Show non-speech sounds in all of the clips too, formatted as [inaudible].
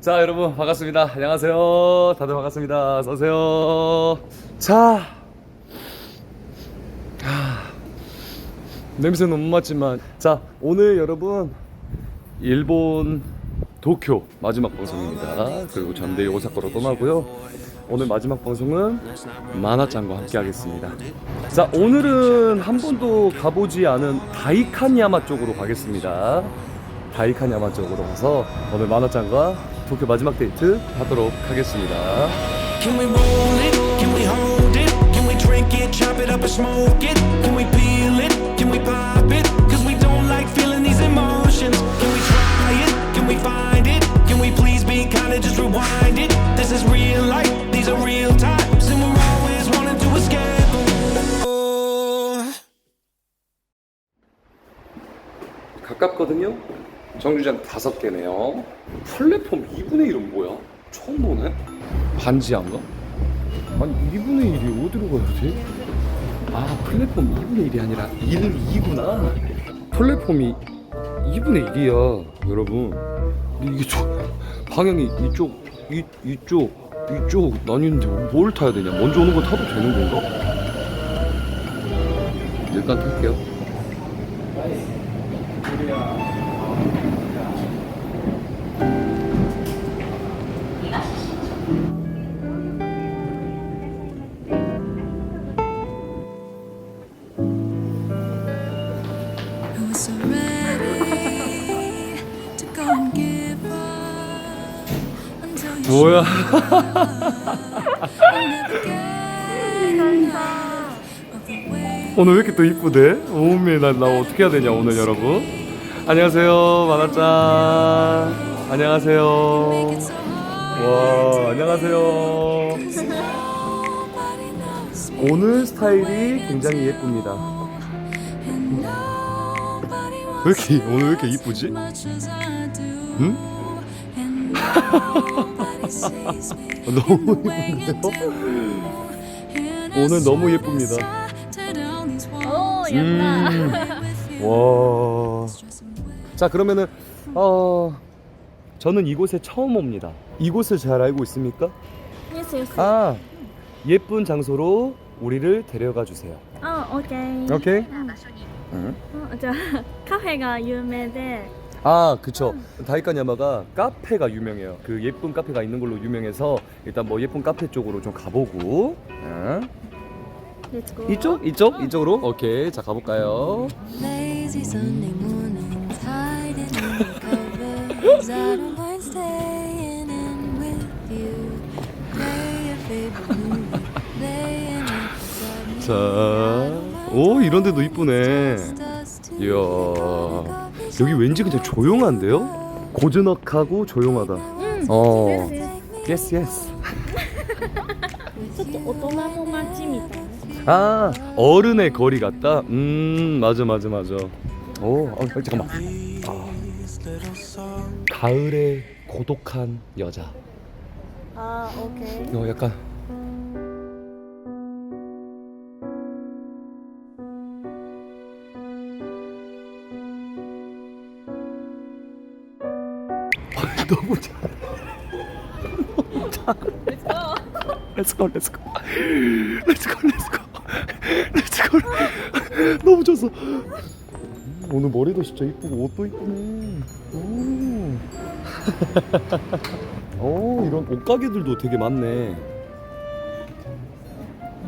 자 여러분 반갑습니다. 안녕하세요. 다들 반갑습니다. 어서 오세요. 자, 아, 냄새는 못 맡지만 자 오늘 여러분 일본 도쿄 마지막 방송입니다. 그리고 전 내일 오사카로 떠나고요. 오늘 마지막 방송은 마나짱과 함께 하겠습니다. 자 오늘은 한 번도 가보지 않은 다이칸야마 쪽으로 가겠습니다. 다이칸야마 쪽으로 가서 오늘 마나짱과 도쿄 마지막 데이트 하도록 하겠습니다. Can we roll it? Can we hold it? Can we drink it, chop it up and smoke it? Can we peel it? Can we pop it? Cause we don't like feeling these emotions. Can we try it? Can we find it? Can we please be kind of just rewind it? This is real life, these are real times, and we're always wanting to escape. Oh. 가깝거든요. 정류장 다섯 개네요. 플랫폼 2분의 1은 뭐야? 처음 보네. 반지한가? 아니 2분의 1이 어디로 가야 돼? 아 플랫폼 2분의 1이 아니라 1, 2구나. 플랫폼이 2분의 1이야, 여러분. 이게 저, 방향이 이쪽, 이, 이쪽, 이쪽 나뉘는데 뭘 타야 되냐? 먼저 오는 거 타도 되는 건가? 일단 탈게요. [laughs] 오늘 왜 이렇게 또 이쁘대? 오메 나, 나 어떻게 해야 되냐 오늘 여러분 안녕하세요 만화짱 안녕하세요. 와 안녕하세요 오늘 스타일이 굉장히 예쁩니다 왜 이렇게 오늘 왜 이렇게 이쁘지? 응? [laughs] Me [laughs] 너무 예쁜데요? 오늘 너무 예쁩니다. 오, 예쁘다. you. 와. 자 그러면은 어 저는 이곳에 처음 옵니다 이곳을 잘 알고 있습니까? 예스, 예스. 아 예쁜 장소로 우리를 데려가 주세요 아, 오케이. 오케이 응. 어, 저 카페가 유명해. 아 그쵸 다이카냐마가 카페가 유명해요 그 예쁜 카페가 있는 걸로 유명해서 일단 뭐 예쁜 카페 쪽으로 좀 가보고 응. Let's go. 이쪽 이쪽 이쪽으로 오케이 자 가볼까요 Lazy Sunday mornings, hiding in the covers. I don't mind staying in with you. Play your favorite movie, laying in beside me. 자 오 이런 데도 이쁘네 Just us two. 이야 여기 왠지 그냥 조용한데요 고즈넉하고 조용하다 어 예스 예스 ちょっと大人の街みたいな。 아 어른의 거리 같다 음 맞아 맞아 맞아 오 어, 잠깐만 아, 가을의 고독한 여자 아, 오케이. 어 약간 너무 잘. 너무 잘 렛츠고 렛츠고 렛츠고 렛츠고 렛츠고 너무 좋았어. 오늘 머리도 진짜 이쁘고 옷도 이쁘네. 오. 오 이런 옷가게들도 되게 많네.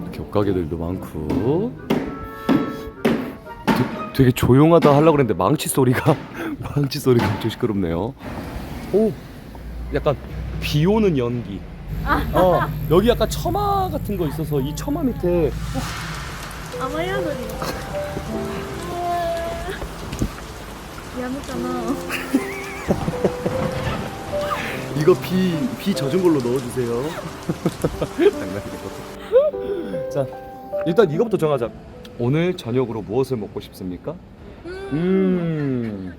이렇게 옷가게들도 많고. 되, 되게 조용하다 하려고 그랬는데 망치 소리가 [laughs] 망치 소리가 엄청 시끄럽네요 오 약간 비 오는 연기 어 여기 약간 처마 같은 거 있어서 이 처마 밑에雨宿り。やむかな。 이거 비, 비 젖은 걸로 넣어주세요. 장난이고. [laughs] 자, 일단 이거부터 정하자. 오늘 저녁으로 무엇을 먹고 싶습니까? 음.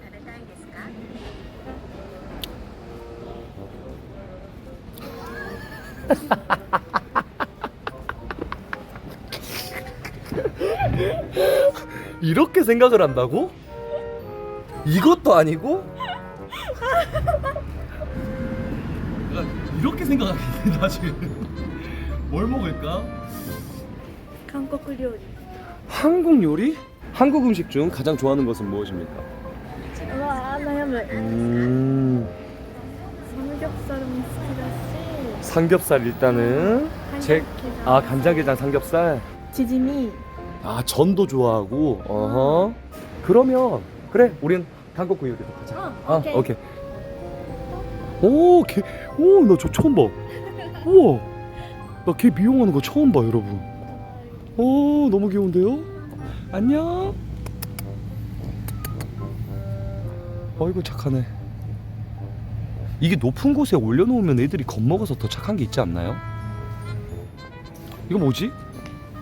[laughs] 이렇게 생각을 한다고? 이것도 아니고? 이렇게 생각하겠네 사실 뭘 먹을까? 한국 요리. 한국 요리? 한국 음식 중 가장 좋아하는 것은 무엇입니까? 와, 나야 말. 음... 삼겹살 일단은. 제아 간장게장 삼겹살? 지짐이 아 전도 좋아하고. 어허. 그러면 그래 우린 한국구이로 가자. 어, 아, 오케이. 오케이. 오걔오나 저 처음 봐. 우와. 나 걔 미용하는 거 처음 봐 여러분. 오 너무 귀여운데요? 안녕. 어, 아이고 착하네. 이게 높은 곳에 올려놓으면 애들이 겁먹어서 더 착한 게 있지 않나요? 이거 뭐지?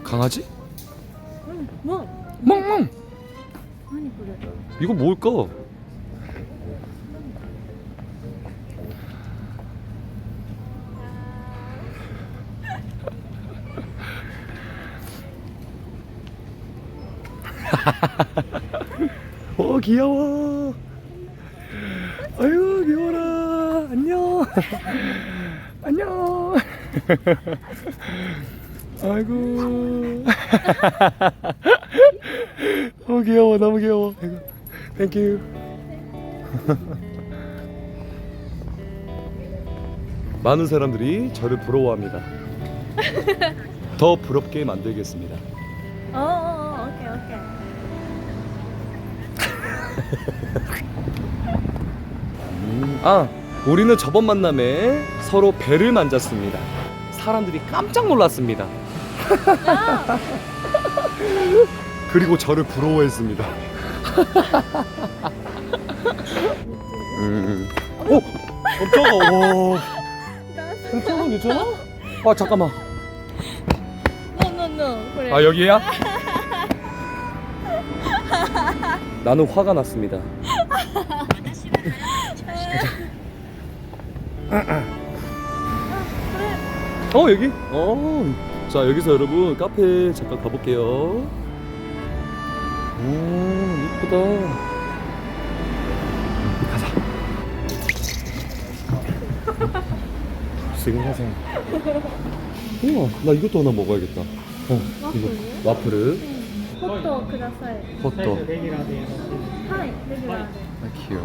강아지? 응, 멍멍! 이거 뭘까? [laughs] 어 귀여워. [laughs] 안녕. [laughs] 아이고. [laughs] 너무 귀여워, 너무 귀여워. 아이고. Thank you. 많은 사람들이 저를 부러워합니다. 더 부럽게 만들겠습니다. 어, 어, 어 오케이, 오케이. 음, 아. 우리는 저번 만남에 서로 배를 만졌습니다. 사람들이 깜짝 놀랐습니다. [laughs] 그리고 저를 부러워했습니다. 음. 어? 깜짝아. 와. 괜찮아 괜찮아? 아 잠깐만. 노노노. 그래. 아 여기야? 나는 화가 났습니다. 어 여기? 어. 자 여기서 여러분 카페 잠깐 가볼게요. 오 이쁘다. 가자. 지금 하세요. 우와 나 이것도 하나 먹어야겠다. 어 이거 와플을. ホットをください 호떡. はいレギュラーで 아 귀여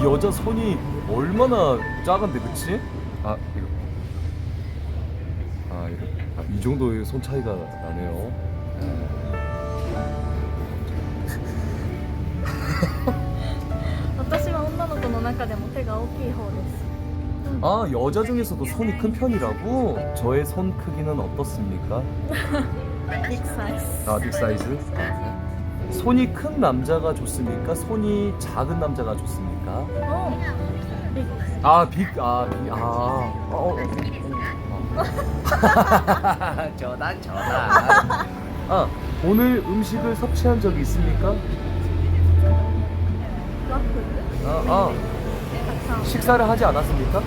이 여자 손이 얼마나 작은데, 그치? 아 이거. 아 이거. 아, 이 정도의 손 차이가 나네요. [laughs] 私は女の子の中でも手が大きい方です 아 여자 중에서도 손이 큰 편이라고? 저의 손 크기는 어떻습니까? [laughs] ビッグサイズ 아, 빅 사이즈? 손이 큰 남자가 좋습니까? 손이 작은 남자가 좋습니까? 있나? 아, 빅, 아, 빅, 아. 어, 어. 어. [laughs] 저단, 저단. 아, 오늘 음식을 섭취한 적이 있습니까? 어, 어. 식사를 하지 않았습니까?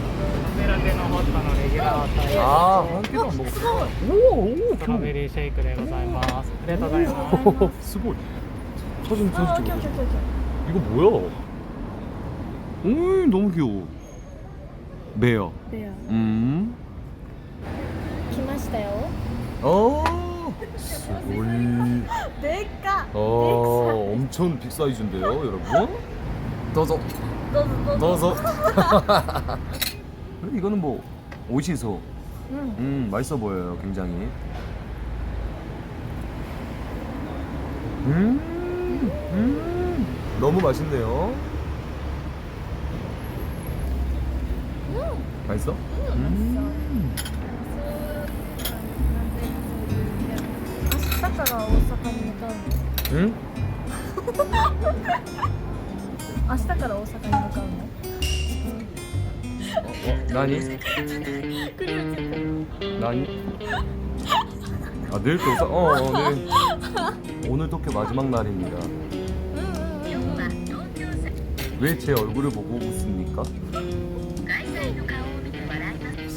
아, 한 끼도 안 먹었어. 오, 오, ストロベリーシェイクでございます。ありがとうございます。 스고 사진 사진 찍어. 이거 뭐야? 오, 너무 귀여워. 매요. ーレア 음. 来ましたよ 어. 스고이. でっか 어, 엄청 빅 사이즈인데요, 여러분. 도zo. どうぞどうぞ 도zo. [laughs] 이거는 뭐 오시소. うん 음, 맛있어 보여요, 굉장히. 음. 음. 너무 맛있네요. 맛있어? 음. 明日から大阪に向かうの 응? 明日から大阪に向かうの 어, 나니? 나니? 아 내일 또 오사 어, 어 네. 오늘 도쿄 마지막 날입니다. 왜 제 얼굴을 보고 웃습니까?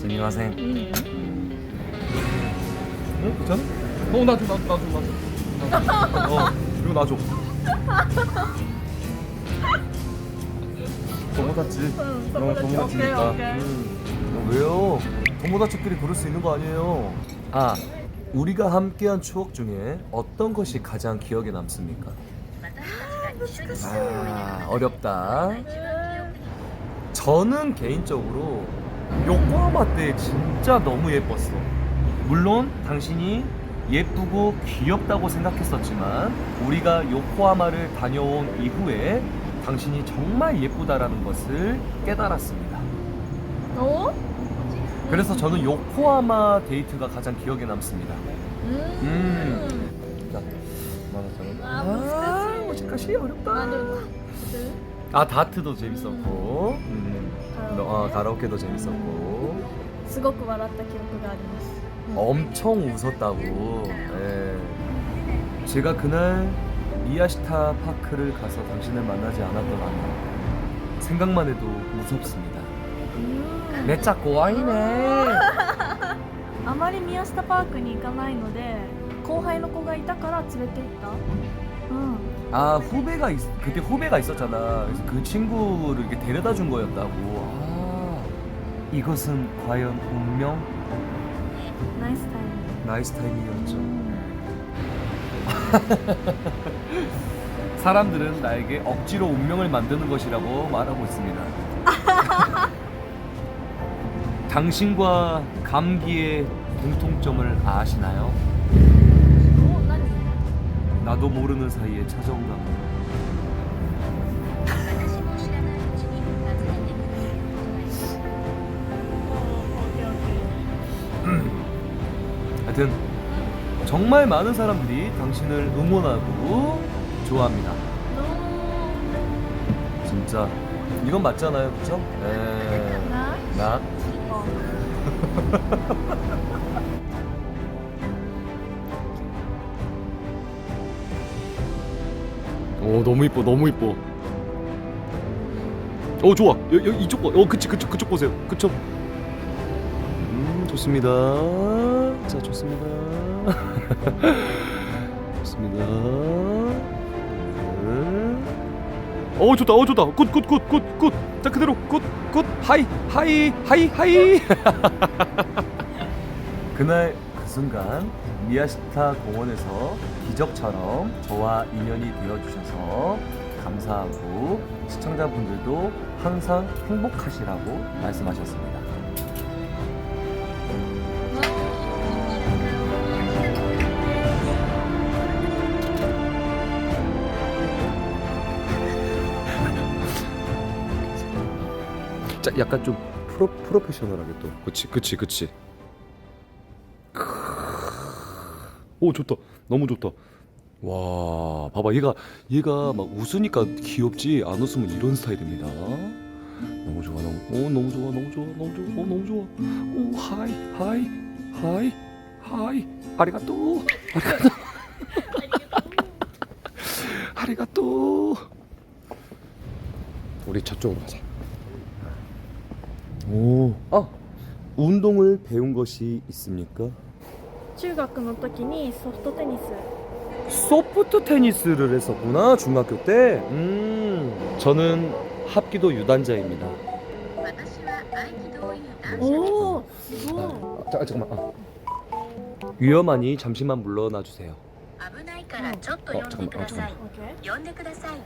스미마셍. 응? 괜찮아? 어, 나 줘, 나 줘, 나 줘, 나 줘. 어, 이거 나 줘. 도모다치. 응, 너무 도모다치. 도모다치니까. 오케이, 오케이. 음. 어, 왜요? 도모다치끼리 부를 수 있는 거 아니에요? 아, 우리가 함께한 추억 중에 어떤 것이 가장 기억에 남습니까? 아, 어렵다. 아, 저는 개인적으로 요코하마 때 진짜 너무 예뻤어. 물론 당신이 예쁘고 귀엽다고 생각했었지만 우리가 요코하마를 다녀온 이후에 당신이 정말 예쁘다라는 것을 깨달았습니다. 어? 그래서 저는 요코하마 데이트가 가장 기억에 남습니다. 음. 음. 자, 만화처럼. 아, 아, 오직가시 어렵다. 아, 다트도 재밌었고. 음. 어, 가라오케도 재밌었고, すごく笑った記憶があります 엄청 웃었다고. 예. 제가 그날 미야시타 파크를 가서 당신을 만나지 않았더라면 생각만 해도 무섭습니다. 매짜 고와이네. あまり宮下パークに行かないので後輩の子がいたから連れて行ったうん 아 후배가 있, 그때 후배가 있었잖아. 그래서 그 친구를 이렇게 데려다 준 거였다고. 이것은 과연 운명? 나이스 타임. 나이스 타이밍이었죠. [laughs] 사람들은 나에게 억지로 운명을 만드는 것이라고 말하고 있습니다. [laughs] 당신과 감기의 공통점을 아시나요? 어, 나도 모르는 사이에 찾아온 감기. 정말 많은 사람들이 당신을 응원하고 좋아합니다. 진짜. 이건 맞잖아요, 그렇죠? 네. な 나? お너무 [laughs] 이뻐 너무 이뻐. 어 좋아. 여, 여, 이쪽 봐어 그치 그쪽 그쪽 보세요. 그쪽 음 좋습니다. 자 좋습니다 좋습니다. 네. 어 좋다. 어 좋다. 굿굿굿굿굿자 그대로. 굿굿. 하이 하이 하이 하이. [laughs] 그날 그 순간 미야시타 공원에서 기적처럼 저와 인연이 되어 주셔서 감사하고 시청자분들도 항상 행복하시라고 말씀하셨습니다. 약간 좀 프로 프로페셔널하게 또. 그치, 그치, 그치. 오 좋다. 너무 좋다. 와 봐봐. 얘가 얘가 막 웃으니까 귀엽지 안 웃으면 이런 스타일입니다. 너무 좋아 너무 오 너무 좋아 너무 좋아 너무 좋아 오 너무 좋아. 오 하이 하이 하이 하이. 아리가또. 아리가또. [laughs] 아리가또. 우리 저쪽으로 가자 오아 운동을 배운 것이 있습니까? 中学の時にソフトテニス 소프트 테니스를 했었구나 중학교 때. 음, 저는 합기도 유단자입니다. おおすごい 아, 자, 잠깐만. 아. 위험하니 잠시만 물러나 주세요. 危ないからちょっと呼んでください。 OK 呼んでください。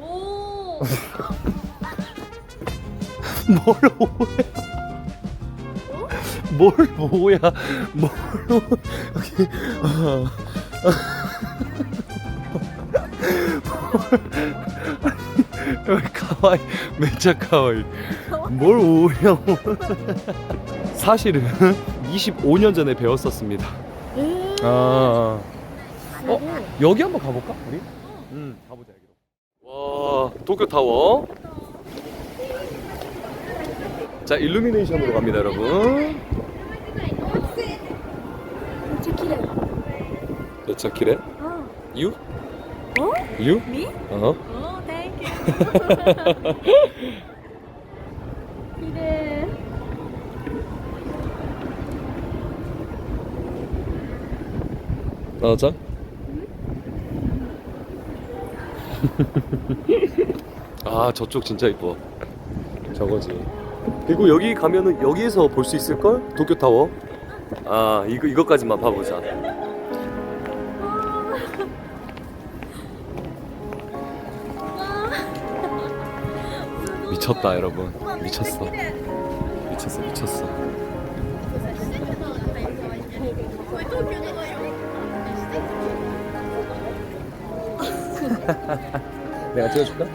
おお [laughs] [laughs] 뭘 오해? 뭘 뭐야? 뭘 여기 어. 여기 가와이 맨짜 가와이 뭘 오냐고 사실은 25년 전에 배웠었습니다. 음. 아. 어 여기 한번 가볼까 우리? 응 가보자 여기로. 와 도쿄 타워. 자, 일루미네이션으로 갑니다, 여러분. 몇 차키래? 어. 유? 어? 유? Me? 어. Oh, thank you. [laughs] 綺麗。 나자. [laughs] 아 저쪽 진짜 이뻐. 저거지. 그리고 여기 가면은 여기에서 볼 수 있을 걸? 도쿄 타워. 아 이거 이거까지만 봐보자. 미쳤다 여러분. 미쳤어. 미쳤어 미쳤어. [laughs] 내가 찍어줄까?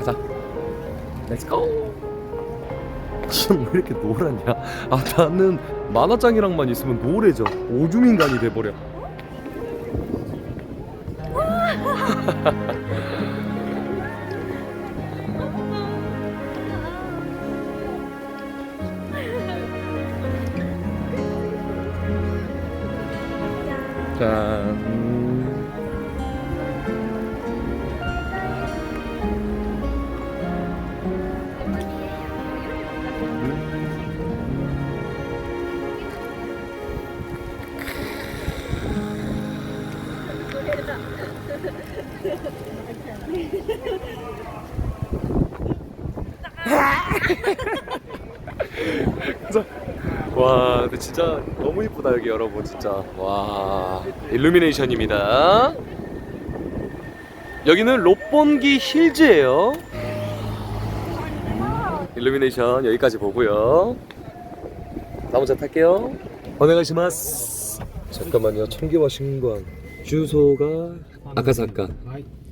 가자. 렛츠 고. 지금 왜 이렇게 노랗냐? 아 나는 만화장이랑만 있으면 노래져. 오줌 인간이 돼버려. 진짜 와 근데 진짜 너무 이쁘다 여기 여러분 진짜. 와 일루미네이션입니다. 여기는 롯본기 힐즈예요. 일루미네이션 여기까지 보고요. 다음 차 탈게요. 오네가시마스. 잠깐만요. 청기와 신관 주소가。 오네가시마스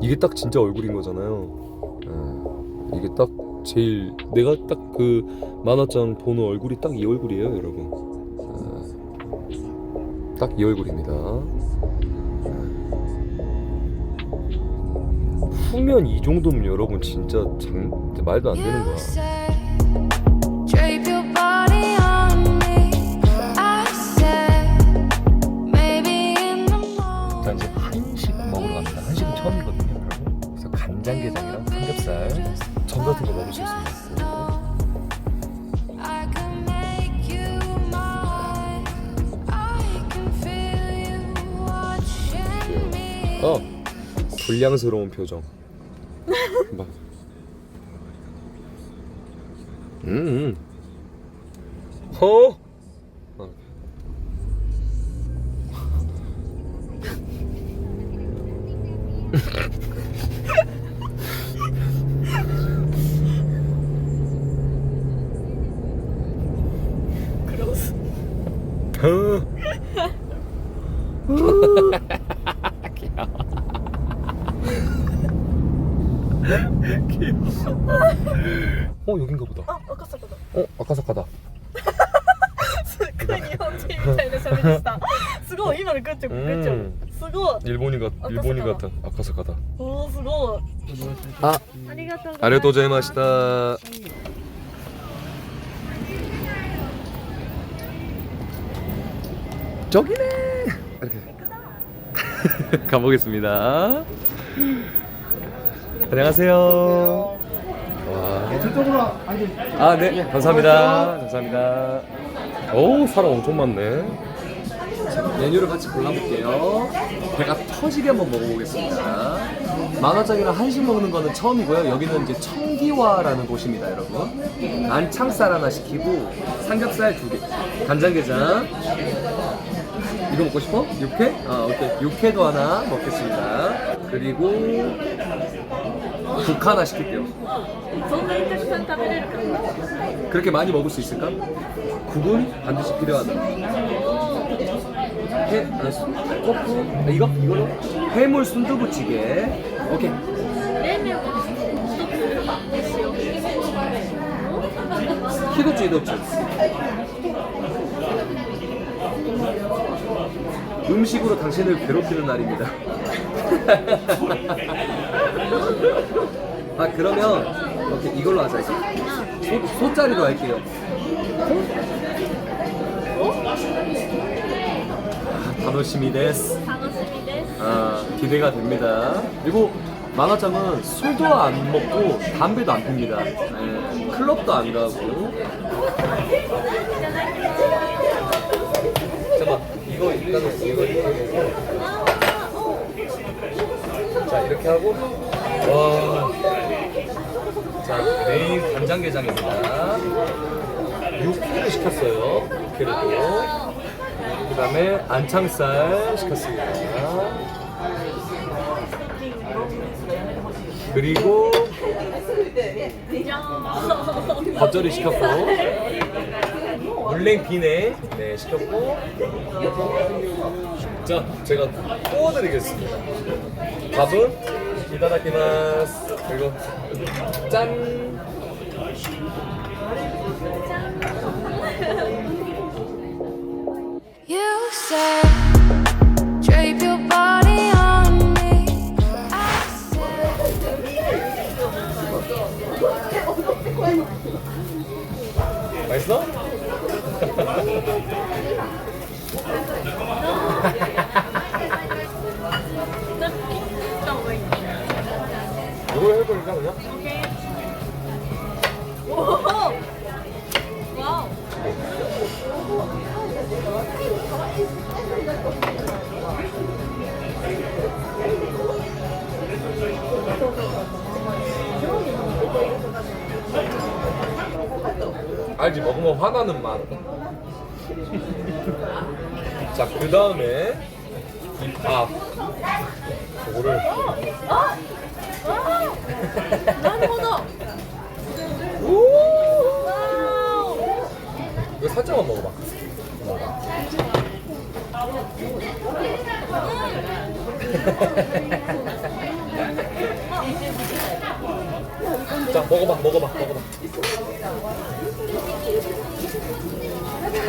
이게 딱 진짜 얼굴인 거잖아요. 예. 이게 딱 제일 내가 딱 그 만화장 보는 얼굴이 딱 이 얼굴이에요 여러분. 딱이 얼굴입니다. 후면 이 정도면 여러분 진짜 장, 말도 안 되는 거야 처음이거든요. 그래서 간장게장이랑 삼겹살, 전 같은 거 먹을 수 있습니다. 어, 불량스러운 표정. 막. 음. 어. [laughs] 어 여긴가 보다. あ赤坂だ 어 아카사카다. すっごい日本人みたいな喋りしたすごい今のグッチョグッチョすごい 일본이 같 아카사카다. 일본이 같은 아카사카다. おおすごい 아 ありがとう 아리가또 고자이마시다. 저기네. 이렇게 [laughs] 가보겠습니다. 안녕하세요. 와. 저쪽으로. 아, 네. 감사합니다. 감사합니다. 오, 사람 엄청 많네. 자, 메뉴를 같이 골라볼게요. 배가 터지게 한번 먹어보겠습니다. 만화장이랑 한식 먹는 거는 처음이고요. 여기는 이제 청기화라는 곳입니다, 여러분. 안창살 하나 시키고 삼겹살 두 개, 간장게장. 이거 먹고 싶어? 육회? 아, 오케이. 육회도 하나 먹겠습니다. 그리고 국 하나 시킬게요. そんなにたくさん食べれるかな 그렇게 많이 먹을 수 있을까? 국은 반드시 필요하다. 해, 아, 수- 토fu? 아, 이거? 이걸로? 해물 순두부찌개. 오케이. 冷麺は一つですよ 키도치 이도치. 음식으로 당신을 괴롭히는 날입니다. [laughs] 아 그러면 오케이 이걸로 하자 이제. 소, 소짜리로 할게요. 아, 다노시미 데스. 楽しみです 아, 기대가 됩니다. 그리고 만화장은 술도 안 먹고 담배도 안 핍니다. 네, 클럽도 안 가고. 잠깐 [laughs] 이거 일단은 이거 이렇게 자 이렇게 하고 와. 자 메인 간장게장입니다. 육회를 시켰어요. 육회를 그 다음에 안창살 시켰습니다. 그리고 겉절이 시켰고 물냉 비네 네 시켰고. 자 제가 구워드리겠습니다. 밥은 이다다키마스. 그리고 짠. You said, drape your body on me. I said, 맛있어? 이거 해볼까 그냥? 와우 알지 먹으면 화나는 맛. 자, 그 다음에 아, 이 밥. 저거를. 어! 어! 어! 난오 이거 살짝만 먹어봐. 자, 먹어봐, 먹어봐, 먹어봐.